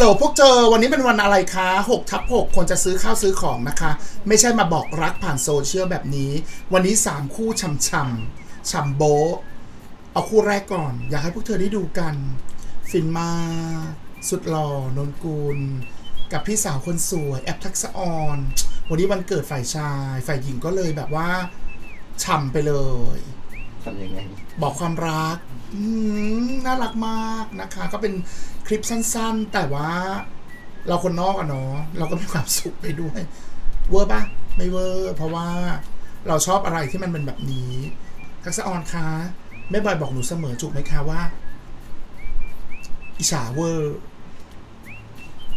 ฮัลโหลพวกเธอวันนี้เป็นวันอะไรคะ6ทับ6คนจะซื้อข้าวซื้อของนะคะ ไม่ใช่มาบอกรักผ่านโซเชียลแบบนี้ วันนี้ 3 คู่ช่ำช่ำช่ำโบเอาคู่แรกก่อน อยากให้พวกเธอได้ดูกัน ฟินมา สุดหล่อนนกุลกับพี่สาวคนสวย แอปทักษะออน วันนี้วันเกิดฝ่ายชาย ฝ่ายหญิงก็เลยแบบว่าฉ่ำไปเลย ทำยังไง บอกความรักอืมน่ารักมากนะคะ ก็เป็นคลิปสั้นๆ แต่ว่า เราคนนอกอะเนาะเราก็มีความสุขไปด้วย เวอร์ปะไม่เวอร์ เพราะว่าเราชอบอะไรที่มันเป็นแบบนี้ทักษะออนคะแม่บอยบอกหนูเสมอจุกไหมคะว่า อิจฉาเวอร์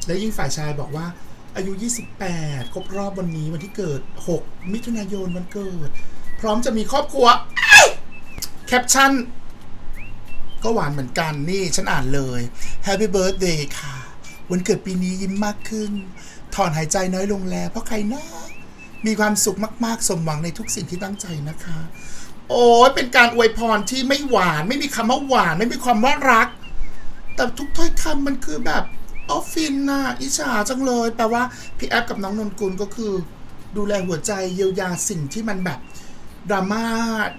แล้วยิ่งฝ่ายชายบอกว่า อายุ 28 ครบรอบวันนี้วันที่เกิด 6 มิถุนายนวันเกิด พร้อมจะมีครอบครัว แคปชั่น ก็หวานเหมือนกันนี่ฉันอ่านเลย Happy Birthday ค่ะ วันเกิดปีนี้ยิ้มมากขึ้น ถอนหายใจน้อยลงแล้ว เพราะใครนะมีความสุขมาก ๆ สมหวังในทุกสิ่งที่ตั้งใจนะคะ โอ้ยเป็นการอวยพรที่ไม่หวาน ไม่มีคำว่าหวาน ไม่มีความว่ารัก แต่ทุกถ้อยคำมันคือแบบออฟฟินน่ะอิจฉาจังเลย แปลว่าพี่แอฟกับน้องนนกุลก็คือ ดูแลหัวใจเยียวยาสิ่งที่มันแบบ ดราม่า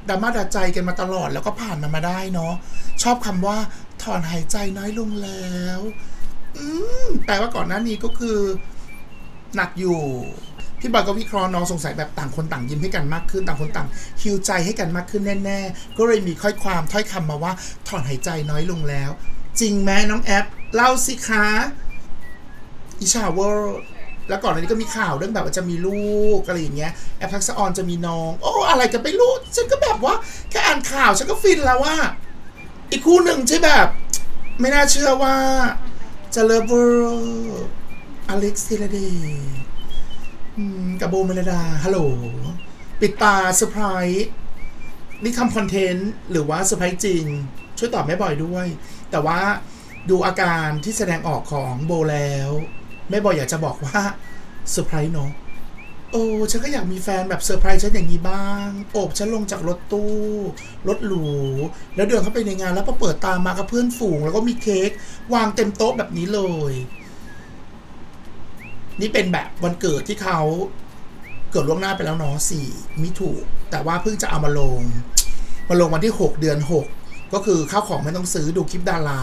ดราม่าดาใจกันมาตลอดแล้วก็ผ่านมันมาได้เนาะชอบคำว่าถอนหายใจน้อยลงแล้ว อืมแปลว่าก่อนหน้านี้ก็คือหนักอยู่พี่บอยก็วิเคราะห์น้องสงสัยแบบต่างคนต่างยิ้มให้กันมากขึ้น ต่างคนต่างฮิวใจให้กันมากขึ้นแน่ๆ ก็เลยมีค่อยความถ้อยคำมาว่าถอนหายใจน้อยลงแล้ว จริงไหมน้องแอปเล่าสิคะอิชาเวอร์ แล้วก่อนหน้านี้ก็มีข่าวเรื่องแบบว่าจะมีลูกอะไรอย่างเงี้ยแอปทักษะออนจะมีน้อง โอ้อะไรกันไม่รู้ฉันก็แบบว่าแค่อ่านข่าวฉันก็ฟินแล้วว่า อีกคู่หนึ่งใช่แบบ ไม่น่าเชื่อว่าจะเลิฟเวอร์อเล็กซ์ธีรเดชกับโบเมลดาฮัลโหลปิดตาเซอร์ไพรส์นี่ทำคอนเทนต์หรือว่าเซอร์ไพรส์จริง ช่วยตอบแม่บ่อยด้วย แต่ว่าดูอาการที่แสดงออกของโบแล้ว แม่บอยอยากจะบอกว่าเซอร์ไพรส์เนาะโอ้ฉันก็อยากมีแฟนแบบเซอร์ไพรส์ฉันอย่างนี้บ้าง โอบฉันลงจากรถตู้รถหรู แล้วเดินเข้าไปในงานแล้วพอเปิดตามมากับเพื่อนฝูง แล้วก็มีเค้กวางเต็มโต๊ะแบบนี้เลย นี่เป็นแบบวันเกิดที่เขาเกิดล่วงหน้าไปแล้วเนาะสี่มิถุแต่ว่าเพิ่งจะเอามาลง มาลงวันที่ 6 เดือน 6 ก็คือข้าวของไม่ต้องซื้อดูคลิปดารา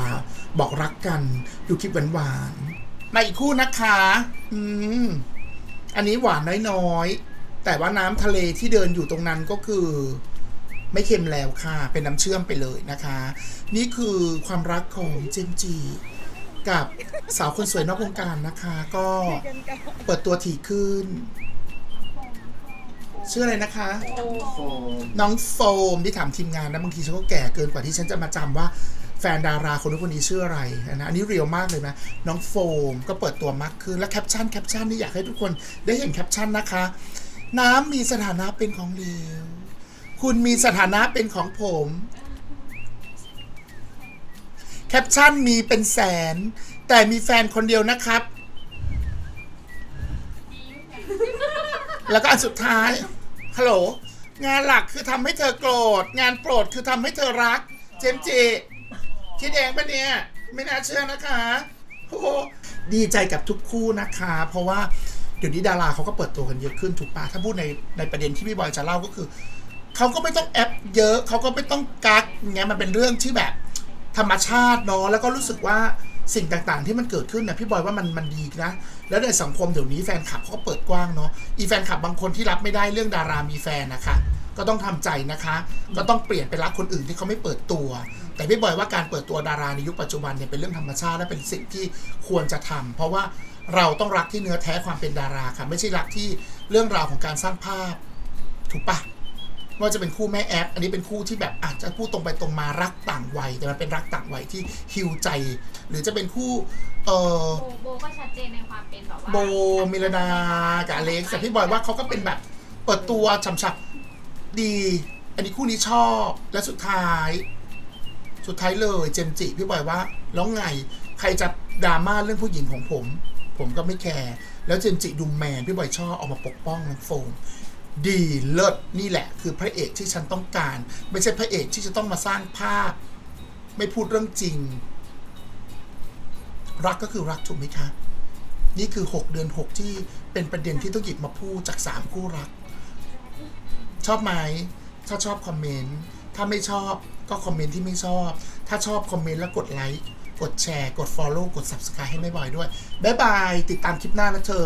บอกรักกัน ดูคลิปหวานๆ มาอีกคู่นะคะ อืม อันนี้หวานน้อยๆ แต่ว่าน้ำทะเลที่เดินอยู่ตรงนั้นก็คือ ไม่เค็มแล้วค่ะ เป็นน้ำเชื่อมไปเลยนะคะ นี่คือความรักของเจมส์จี กับสาวคนสวยนอกวงการนะคะ ก็เปิดตัวถี่ขึ้น ชื่ออะไรนะคะ โฟมน้องโฟมที่ถามทีมงานนะบางทีฉันก็แก่เกินกว่าที่ฉันจะมาจำว่า แฟนดาราคนนู้นคนนี้ชื่ออะไรนะอันนี้เรียลมากเลยนะ น้องโฟมก็เปิดตัวมากขึ้น และแคปชั่นแคปชั่นนี่อยากให้ทุกคนได้เห็นแคปชั่นนะคะ น้ำมีสถานะเป็นของเหลวคุณมีสถานะเป็นของผม แคปชั่นมีเป็นแสน แต่มีแฟนคนเดียวนะครับ แล้วก็อันสุดท้ายฮัลโหลงานหลักคือทำให้เธอโกรธ งานโปรดคือทำให้เธอรัก เจมส์จี คิดเองปะเนี่ย ไม่น่าเชื่อนะคะโอ้โหดีใจกับทุกคู่นะคะ เพราะว่าเดี๋ยวนี้ดาราเขาก็เปิดตัวกันเยอะขึ้นถูกปะถ้าพูดในในประเด็นที่พี่บอยจะเล่าก็คือ เขาก็ไม่ต้องแอปเยอะ เขาก็ไม่ต้องกักอย่างเงี้ยมันเป็นเรื่องที่แบบ ธรรมชาติเนาะแล้วก็รู้สึกว่าสิ่งต่างๆ ที่มันเกิดขึ้นเนี่ยพี่บอยว่ามันมันดีนะ แล้วในสังคมเดี๋ยวนี้แฟนคลับเขาก็เปิดกว้างเนาะอีแฟนคลับบางคนที่รับไม่ได้เรื่องดารามีแฟนนะคะ ก็ต้องทำใจนะคะ ก็ต้องเปลี่ยนไปรักคนอื่นที่เขาไม่เปิดตัว แต่พี่บอยว่าการเปิดตัวดาราในยุคปัจจุบันเนี่ยเป็นเรื่องธรรมชาติและเป็นสิ่งที่ควรจะทำเพราะว่าเราต้องรักที่เนื้อแท้ความเป็นดาราค่ะ ไม่ใช่รักที่เรื่องราวของการสร้างภาพ ถูกปะไม่ว่าจะเป็นคู่แม่แอป อันนี้เป็นคู่ที่แบบอาจจะพูดตรงไปตรงมารักต่างวัย แต่มันเป็นรักต่างวัยที่ฮิวใจ หรือจะเป็นคู่ เออโบโบก็ชัดเจนในความเป็นแบบว่าโบมิลดากับอเล็กซ์แต่พี่บอยว่าเขาก็เป็นแบบเปิดตัวฉ่ำๆ ดี อันนี้คู่นี้ชอบ และสุดท้าย สุดท้ายเลยเจมจิพี่บอยว่าแล้วไง ใครจะดราม่าเรื่องผู้หญิงของผม ผมก็ไม่แคร์แล้วเจมจิดูแมนพี่บอยชอบออกมาปกป้องน้องโฟมดีเลิศนี่แหละ คือพระเอกที่ฉันต้องการ ไม่ใช่พระเอกที่จะต้องมาสร้างภาพ ไม่พูดเรื่องจริง รักก็คือรักถูกไหมคะ นี่คือ 6 เดือน 6 ที่เป็นประเด็นที่ต้องหยิบมาพูดจาก 3 คู่รัก ชอบไหมถ้าชอบคอมเมนต์ถ้าไม่ชอบก็คอมเมนต์ที่ไม่ชอบ ถ้าชอบคอมเมนต์แล้วกดไลค์กดแชร์ กด Follow กด Subscribe ให้แม่บอยด้วย บ๊ายบาย ติดตามคลิปหน้านะเธอ